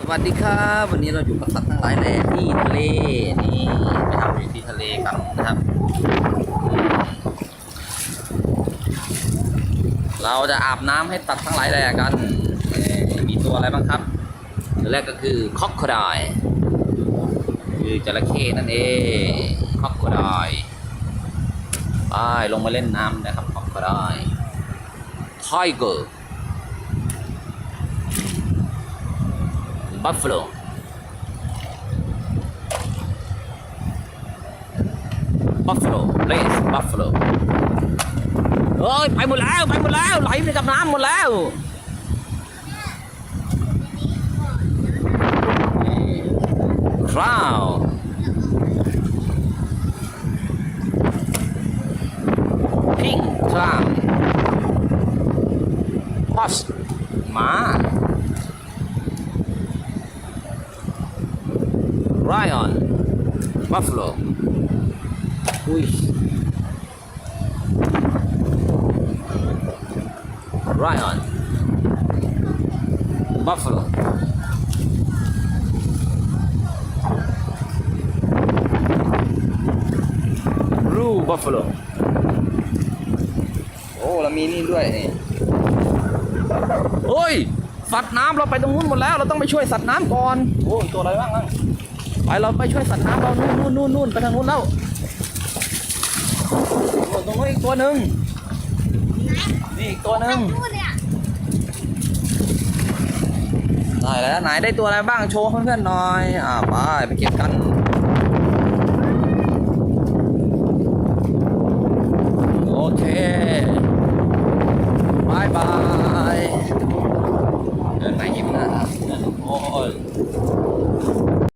สวัสดีครับวันนี้เราอยู่กับสัตว์ทั้งหลายแหล่ที่ทะเลนี่ไปทำอยู่ที่ทะเลกันนะครับ เราจะอาบน้ำให้ตัดทั้งหลายแหล่กันมีตัวอะไรบ้างครับตัวแรกก็คือคอกโคไดคือจระเข้นั่นเองคอกโคไดไปลงมาเล่นน้ำนะครับคอกโคไดไทเกอร์ buffalo buffalo place buffalo เอ้ยไปหมดแล้วไปหมดแล้วไหลไปกับน้ำหมดแล้ว crown pink crown horse ม้า Lion Buffalo อุ้ย Lion Buffalo Blue Buffalo โอ้แล้วมีนี่ด้วยนี่โอ้ย สัตว์น้ำเราไปตรงนู้นหมดแล้ว เราต้องไปช่วยสัตว์น้ำก่อน โอ้ยตัวอะไรบ้างอะ ไปเราไปช่วยสัตว์น้ำเรานู่นนู่นนู่นนู่นไปทางนู้นแล้วตรงนู้นอีกตัวหนึ่งนี่อีกตัวหนึ่งได้แล้วไหนได้ตัวอะไรบ้างโชว์เพื่อนๆหน่อย อ่าไปไปเก็บกันโอเคบายบายเดินไปยิ้มนะโอ้ย